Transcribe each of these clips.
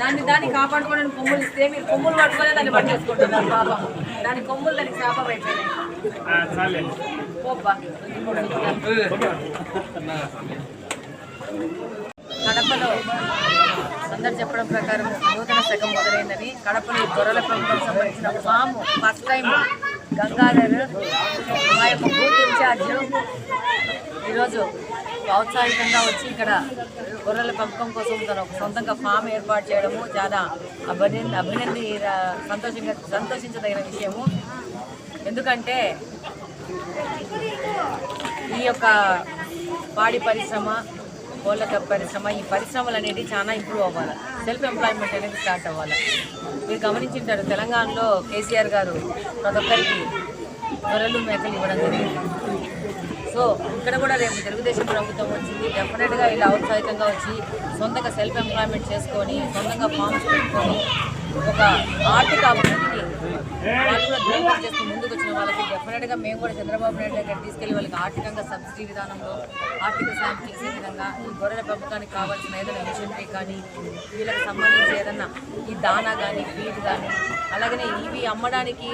దాన్ని దాన్ని కాపాడుకోవడానికి కొమ్ములు ఇస్తే మీరు కొమ్ములు పట్టుకొని దాన్ని పట్టేసుకుంటున్నారు పాపం. దాని కొమ్ములు దానికి శాపం అయిపోయినాయి. కడపలో అందరు చెప్పడం ప్రకారం నూతన శకం మొదలైందని కడపలో గొర్రెల పెంపకం సంబంధించిన ఫామ్ ఫస్ట్ టైం గంగాధర్ మా యొక్క బూత్ ఇన్ఛార్జ్ ఈరోజు ఔత్సాహికంగా వచ్చి ఇక్కడ గొర్రెల పెంపకం కోసం తను సొంతంగా ఫామ్ ఏర్పాటు చేయడము చాలా అభినంద అభినంది సంతోషంగా సంతోషించదగిన విషయము. ఎందుకంటే ఈ యొక్క పాడి పరిశ్రమ కోళ్ళ కప్ పరిశ్రమ ఈ పరిశ్రమలు అనేవి చాలా ఇంప్రూవ్ అవ్వాలి. సెల్ఫ్ ఎంప్లాయ్మెంట్ అనేది స్టార్ట్ అవ్వాలి. మీరు గమనించింటారు తెలంగాణలో కేసీఆర్ గారు ప్రతి ఒక్కరికి గొర్రెలు మేకలు ఇవ్వడం జరిగింది. సో ఇక్కడ కూడా రేపు తెలుగుదేశం ప్రభుత్వం వచ్చింది. డెఫినెట్గా ఇలా ఔత్సాహికంగా వచ్చి సొంతంగా సెల్ఫ్ ఎంప్లాయ్మెంట్ చేసుకొని సొంతంగా ఫామ్స్ పెట్టుకొని ఒక ఆర్థిక అభివృద్ధిని వాళ్ళు చేస్తూ ముందుకు వచ్చిన వాళ్ళకి డెఫినెట్గా మేము కూడా చంద్రబాబు నాయుడు దగ్గర తీసుకెళ్ళి వాళ్ళకి ఆర్థికంగా సబ్సిడీ విధానంలో ఆర్థిక సాయం చేసే విధంగా ఈ గొర్రెల పెంపకానికి కావాల్సిన ఏదైనా మిషనరీ కానీ వీళ్ళకి సంబంధించి ఏదన్నా ఈ దానా కానీ ఫీడ్ కానీ అలాగనే ఇవి అమ్మడానికి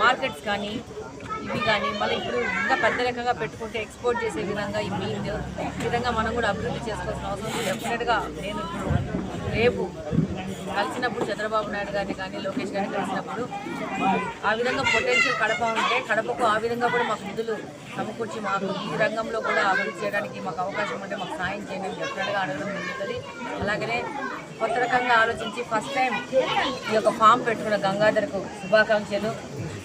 మార్కెట్స్ కానీ ఇవి కానీ మళ్ళీ ఇప్పుడు ఇంకా పెద్ద రకంగా పెట్టుకుంటే ఎక్స్పోర్ట్ చేసే విధంగా ఈ మీట్ ఈ విధంగా మనం కూడా అభివృద్ధి చేసుకోవాల్సిన అవసరం డెఫినెట్గా నేను ఇప్పుడు రేపు కలిసినప్పుడు చంద్రబాబు నాయుడు గారిని కానీ లోకేష్ గారిని కలిసినప్పుడు ఆ విధంగా పొటెన్షియల్ కడప ఉంటే కడపకు ఆ విధంగా కూడా మాకు నిధులు సమకూర్చి మాకు ఈ రంగంలో కూడా అభివృద్ధి చేయడానికి మాకు అవకాశం ఉంటే మాకు సాయం చేయండి డెఫినెట్గా అడగడం జరుగుతుంది. అలాగనే కొత్త రకంగా ఆలోచించి ఫస్ట్ టైం ఈ యొక్క ఫామ్ పెట్టుకున్న గంగాధర్కు శుభాకాంక్షలు.